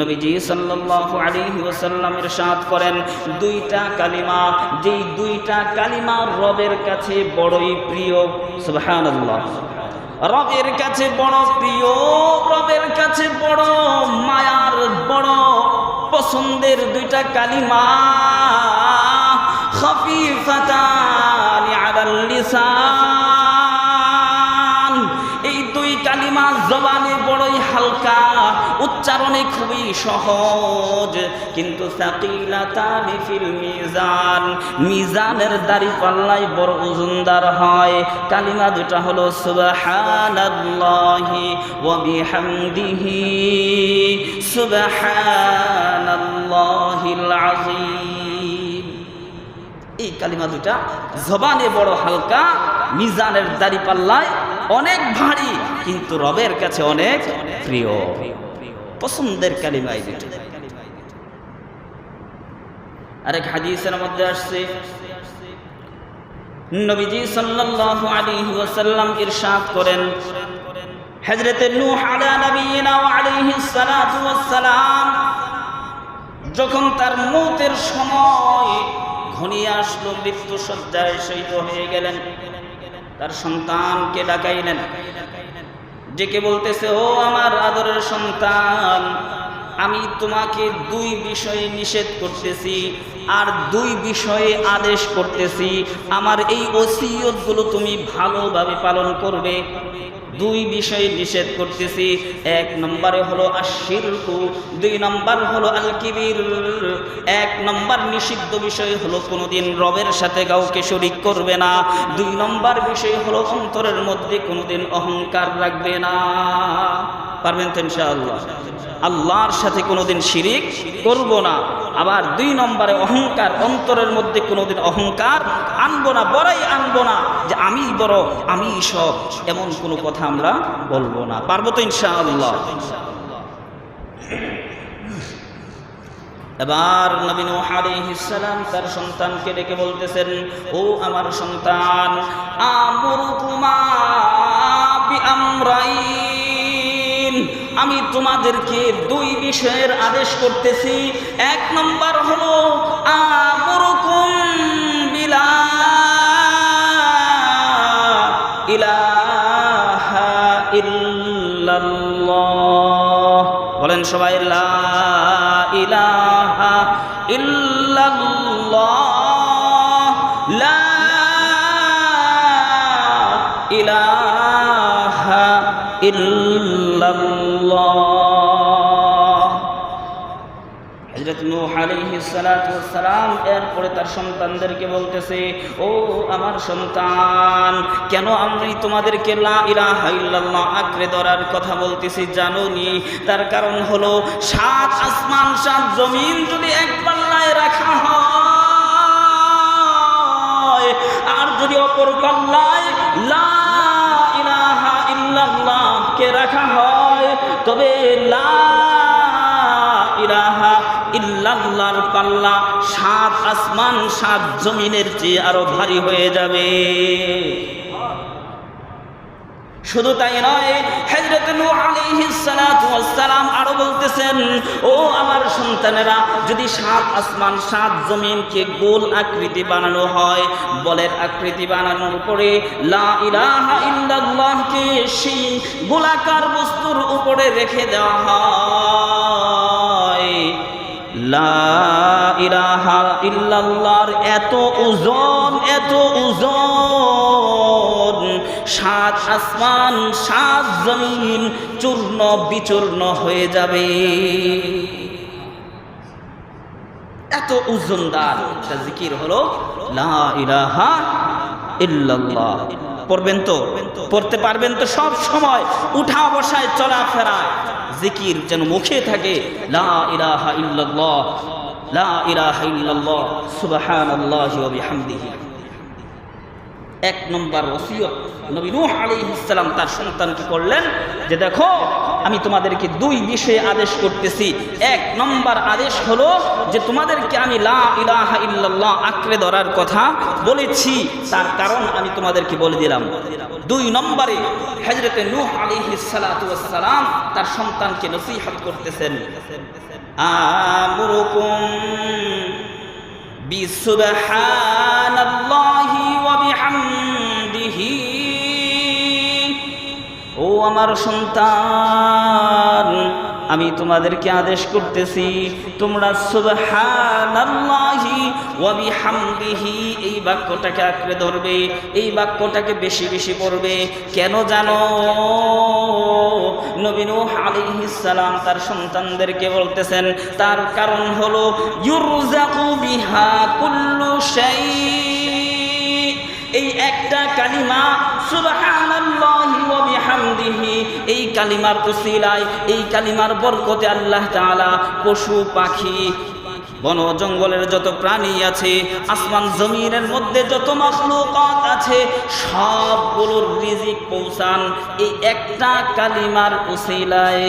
নবীজি সাল্লাল্লাহু আলাইহি ওয়াসাল্লাম ইরশাদ করেন, দুইটা কালিমা, যেই দুইটা কালিমা রবের কাছে বড়ই প্রিয়, সুবহানাল্লাহ। রবের কাছে বড় প্রিয়, রবের কাছে বড় মায়ার বড় পছন্দের দুইটা কালিমা, খফিফাতান আলাল লিসান। উচ্চারণে খুবই সহজ। কিন্তু মিজান, মিজানের দাড়ি পাল্লাই বড় ওজনদার হয়। কালিমা দুটা হলো সুবহানাল্লাহি ওয়া এই কালিমা দুটা জবানে বড় হালকা, মিজানের দাড়ি পাল্লায় অনেক ভারী। কিন্তু রবের কাছে অনেক প্রিয়। পছন্দের কালিমা এই দুটো। আরেক হাদিসের মধ্যে আসছে, নবীজি সাল্লাল্লাহু আলাইহি ওয়াসাল্লাম ইরশাদ করেন, হযরতে নূহ আলা নবিয়িনা ওয়া আলাইহিস সালাতু ওয়াস সালাম যখন তার মৌতের সময় ঘনিয়ে আসলো মৃত্যু সজ্জায় শহীদ হয়ে গেলেন। তার সন্তানকে ডাকাইলেন। ডেকে বলতেছে, ও আমার আদরের সন্তান, আমি তোমাকে দুই বিষয়ে নিষেধ করতেছি আর দুই বিষয়ে আদেশ করতেছি। আমার এই ওসিয়তগুলো তুমি ভালোভাবে পালন করবে। দুই বিষয়ে নিষেধ করতেছি। এক নম্বরে হলো আশিরকু দুই নম্বর হলো আল কিবির এক নম্বর নিষিদ্ধ বিষয় হলো কোনোদিন রবের সাথে কাউকে শরিক করবে না। দুই নম্বর বিষয় হলো অন্তরের মধ্যে কোনোদিন অহংকার রাখবে না। পারবেন তো ইনশাআল্লাহ? আল্লাহর সাথে কোনোদিন শিরিক করব না। আবার দুই নম্বরে অহংকার, অন্তরের মধ্যে কোনোদিন অহংকার। আনব না, বড়াই আনব না যে আমি বড়, আমি সব এমন কোনো কথা আমরা বলব না। পারব তো ইনশাআল্লাহ। এবার নবীন সালাম তার সন্তানকে ডেকে বলতেছেন, ও আমার সন্তান বিআমরাইন আমি তোমাদেরকে দুই বিষয়ের আদেশ করতেছি। এক নম্বর হলো, আমরুকুম বিলা ইলাহা ইল্লাল্লাহ। বলেন সবাই, লা ইলাহা ইল্লাল্লাহ। লা ইলাহা ইল্লাল্লাহ। সালাম এরপরে তার সন্তানদেরকে বলতেছে, ও আমার সন্তান, কেন আমি তোমাদেরকে লা আঁকড়ে ধরার কথা বলতেছি জানো তার কারণ হলো সাত আসমান, সাত জমিন যদি এক পাল্লায় রাখা হয়, আর যদি অপর পাল্লায় লা ইলাহা ইল্লাল্লাহকে রাখা হয় তবে ইল্লাল্লাহর পাল্লা সাত আসমান সাত জমিনের চেয়ে আরও ভারী হয়ে যাবে। শুধু তাই নয় আলাইহিস সালাম আরও বলতেছেন, ও আমার সন্তানেরা, যদি সাত আসমান, সাত জমিনকে গোল আকৃতি বানানো হয়, বলের আকৃতি বানানোর পরে গোলাকার বস্তুর উপরে রেখে দেওয়া হয়। লা ইলাহা ইল্লাল্লাহর এত ওজন এত ওজন সাত আসমান, সাত জমিন চূর্ণ বিচূর্ণ হয়ে যাবে। এত ওজনদার একটা জিকির হলো, লা ইলাহা ইল্লাল্লাহ। পড়বেন তো? পড়তে পারবেন তো সব সময়, উঠা বসায় চলাফেরায় জিকির যেন মুখে থাকে, লা ইলাহা ইল্লাল্লাহ। লা ইলাহা ইল্লাল্লাহ। সুবহানাল্লাহি ওয়া বিহামদিহি। এক নম্বর ওসিয়ত। নবী নূহ আলাইহিস সালাম তার সন্তানকে করলেন যে, দেখো, আমি তোমাদেরকে দুই বিষয়ে আদেশ করতেছি। এক নম্বর আদেশ হলো যে, তোমাদেরকে আমি লা ইলাহা আঁকড়ে ধরার কথা বলেছি। তার কারণ আমি তোমাদেরকে বলে দিলাম। দুই নম্বরে হজরতে নূহ আলাইহিস সালাতু ওয়াস তার সন্তানকে নসিহত করতেছেন। আমরুকুম বিসুবহানাল্লাহি আমার সন্তান, আমি তোমাদেরকে আদেশ করতেছি, তোমরা সুবহানাল্লাহি এই বাক্যটাকে আঁকড়ে ধরবে, এই বাক্যটাকে বেশি বেশি পড়বে। কেন জানো? নবীন আলাইহিস সালাম তার সন্তানদেরকে বলতেছেন, তার কারণ হলো, ইউরজাকু বিহা কুল্লু শাই এই একটা কালিমা বিহামদিহি। এই কালিমার উসিলায়, এই কালিমার বরকতে আল্লাহ তাআলা পশু, পাখি, বন জঙ্গলের যত প্রাণী আছে, আসমান জমিনের মধ্যে যত মাখলুকাত আছে, সবগুলোর রিজিক পৌঁছান এই একটা কালিমার উসিলায়।